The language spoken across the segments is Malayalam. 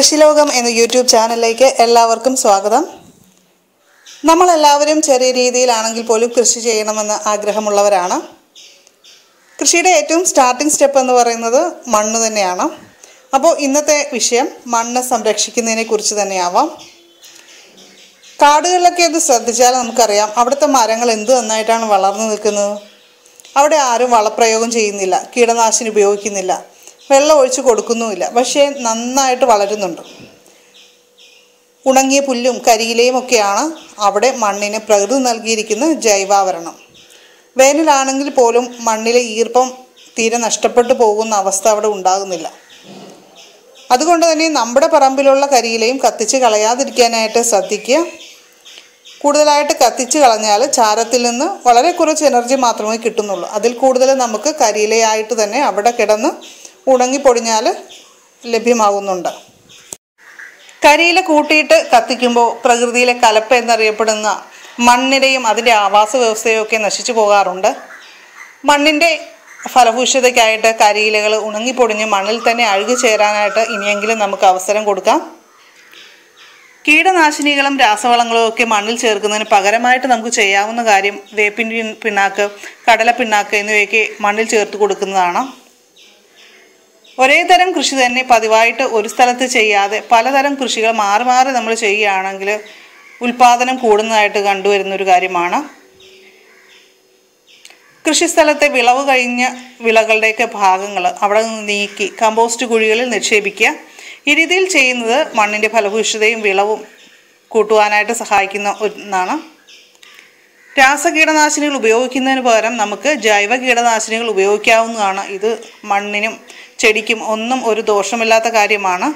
കൃഷിലോകം എന്ന യൂട്യൂബ് ചാനലിലേക്ക് എല്ലാവർക്കും സ്വാഗതം. നമ്മളെല്ലാവരും ചെറിയ രീതിയിലാണെങ്കിൽ പോലും കൃഷി ചെയ്യണമെന്ന് ആഗ്രഹമുള്ളവരാണ്. കൃഷിയുടെ ഏറ്റവും സ്റ്റാർട്ടിംഗ് സ്റ്റെപ്പ് എന്ന് പറയുന്നത് മണ്ണ് തന്നെയാണ്. അപ്പോൾ ഇന്നത്തെ വിഷയം മണ്ണ് സംരക്ഷിക്കുന്നതിനെ കുറിച്ച് തന്നെയാവാം. കാടുകളിലൊക്കെ ഇത് ശ്രദ്ധിച്ചാൽ നമുക്കറിയാം അവിടുത്തെ മരങ്ങൾ എന്ത് നന്നായിട്ടാണ് വളർന്നു നിൽക്കുന്നത്. അവിടെ ആരും വളപ്രയോഗം ചെയ്യുന്നില്ല കീടനാശിനി ഉപയോഗിക്കുന്നില്ല. വെള്ളം ഒഴിച്ച് കൊടുക്കുന്നുമില്ല. പക്ഷേ നന്നായിട്ട് വളരുന്നുണ്ട്. ഉണങ്ങിയ പുല്ലും കരിയിലയും ഒക്കെയാണ് അവിടെ മണ്ണിന് പ്രകൃതി നൽകിയിരിക്കുന്ന ജൈവാവരണം. വേനലാണെങ്കിൽ പോലും മണ്ണിലെ ഈർപ്പം തീരെ നഷ്ടപ്പെട്ടു പോകുന്ന അവസ്ഥ അവിടെ ഉണ്ടാകുന്നില്ല. അതുകൊണ്ട് തന്നെ നമ്മുടെ പറമ്പിലുള്ള കരിയിലയും കത്തിച്ച് കളയാതിരിക്കാനായിട്ട് ശ്രദ്ധിക്കുക. കൂടുതലായിട്ട് കത്തിച്ച് കളഞ്ഞാൽ ചാരത്തിൽ നിന്ന് വളരെ കുറച്ച് എനർജി മാത്രമേ കിട്ടുന്നുള്ളൂ. അതിൽ കൂടുതൽ നമുക്ക് കരിയിലയായിട്ട് തന്നെ അവിടെ കിടന്ന് ഉണങ്ങിപ്പൊടിഞ്ഞാൽ ലഭ്യമാകുന്നുണ്ട്. കരിയില കൂട്ടിയിട്ട് കത്തിക്കുമ്പോൾ പ്രകൃതിയിലെ കലപ്പ എന്നറിയപ്പെടുന്ന മണ്ണിനെയും അതിന്റെ ആവാസ വ്യവസ്ഥയും ഒക്കെ നശിച്ചു പോകാറുണ്ട്. മണ്ണിന്റെ ഫലഭൂഷ്യതയ്ക്കായിട്ട് കരിയിലകൾ ഉണങ്ങിപ്പൊടിഞ്ഞ് മണ്ണിൽ തന്നെ അഴുകി ചേരാനായിട്ട് ഇനിയെങ്കിലും നമുക്ക് അവസരം കൊടുക്കാം. കീടനാശിനികളും രാസവളങ്ങളും ഒക്കെ മണ്ണിൽ ചേർക്കുന്നതിന് പകരമായിട്ട് നമുക്ക് ചെയ്യാവുന്ന കാര്യം വേപ്പിൻ പിണ്ണാക്ക് കടല പിണ്ണാക്ക് എന്നിവയൊക്കെ മണ്ണിൽ ചേർത്ത് കൊടുക്കുന്നതാണ്. ഒരേ തരം കൃഷി തന്നെ പതിവായിട്ട് ഒരു സ്ഥലത്ത് ചെയ്യാതെ പലതരം കൃഷികൾ മാറി മാറി നമ്മൾ ചെയ്യുകയാണെങ്കിൽ ഉൽപാദനം കൂടുന്നതായിട്ട് കണ്ടുവരുന്നൊരു കാര്യമാണ്. കൃഷിസ്ഥലത്തെ വിളവ് കഴിഞ്ഞ വിളകളുടെയൊക്കെ ഭാഗങ്ങൾ അവിടെ നിന്ന് നീക്കി കമ്പോസ്റ്റ് കുഴികളിൽ നിക്ഷേപിക്കുക. ഈ രീതിയിൽ ചെയ്യുന്നത് മണ്ണിന്റെ ഫലഭൂഷിതയും വിളവും കൂട്ടുവാനായിട്ട് സഹായിക്കുന്ന ഒന്നാണ്. രാസകീടനാശിനികൾ ഉപയോഗിക്കുന്നതിന് പകരം നമുക്ക് ജൈവ കീടനാശിനികൾ ഉപയോഗിക്കാവുന്നതാണ്. ഇത് മണ്ണിനും ചെടിക്കും ഒന്നും ഒരു ദോഷമില്ലാത്ത കാര്യമാണ്.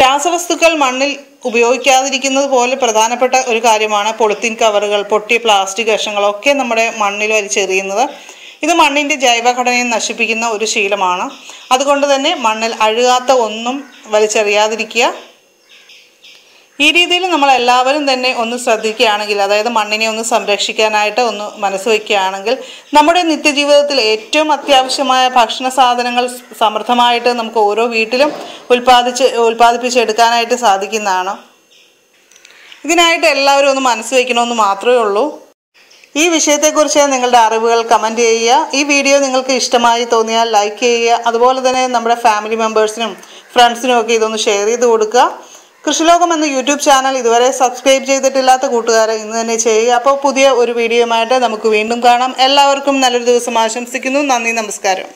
രാസവസ്തുക്കൾ മണ്ണിൽ ഉപയോഗിക്കാതിരിക്കുന്നത് പോലെ പ്രധാനപ്പെട്ട ഒരു കാര്യമാണ് പൊളിത്തീൻ കവറുകൾ പൊട്ടിയ പ്ലാസ്റ്റിക് കഷങ്ങളൊക്കെ നമ്മുടെ മണ്ണിൽ വലിച്ചെറിയുന്നത്. ഇത് മണ്ണിന്റെ ജൈവഘടനയെ നശിപ്പിക്കുന്ന ഒരു ശീലമാണ്. അതുകൊണ്ട് തന്നെ മണ്ണിൽ അഴുകാത്ത ഒന്നും വലിച്ചെറിയാതിരിക്കുക ഈ രീതിയിൽ നമ്മൾ എല്ലാവരും തന്നെ ഒന്ന് ശ്രദ്ധിക്കുകയാണെങ്കിൽ അതായത് മണ്ണിനെ ഒന്ന് സംരക്ഷിക്കാനായിട്ട് ഒന്ന് മനസ്സ് വയ്ക്കുകയാണെങ്കിൽ നമ്മുടെ നിത്യജീവിതത്തിൽ ഏറ്റവും അത്യാവശ്യമായ ഭക്ഷണ സാധനങ്ങൾ സമൃദ്ധമായിട്ട് നമുക്ക് ഓരോ വീട്ടിലും ഉൽപ്പാദിച്ച് ഉൽപ്പാദിപ്പിച്ചെടുക്കാനായിട്ട് സാധിക്കുന്നതാണ്? ഇതിനായിട്ട് എല്ലാവരും ഒന്ന് മനസ്സ് വയ്ക്കണമെന്ന് മാത്രമേ ഉള്ളൂ. ഈ വിഷയത്തെക്കുറിച്ച് നിങ്ങളുടെ അറിവുകൾ കമന്റ് ചെയ്യുക. ഈ വീഡിയോ നിങ്ങൾക്ക് ഇഷ്ടമായി തോന്നിയാൽ ലൈക്ക് ചെയ്യുക. അതുപോലെ തന്നെ നമ്മുടെ ഫാമിലി മെമ്പേഴ്സിനും ഫ്രണ്ട്സിനും ഒക്കെ ഇതൊന്ന് ഷെയർ ചെയ്ത് കൊടുക്കുക. കൃഷിലോകം എന്ന യൂട്യൂബ് ചാനൽ ഇതുവരെ സബ്സ്ക്രൈബ് ചെയ്തിട്ടില്ലാത്ത കൂട്ടുകാരെ ഇന്ന് തന്നെ ചെയ്യുക. അപ്പോൾ പുതിയ ഒരു വീഡിയോയുമായിട്ട് നമുക്ക് വീണ്ടും കാണാം. എല്ലാവർക്കും നല്ലൊരു ദിവസം ആശംസിക്കുന്നു. നന്ദി നമസ്കാരം.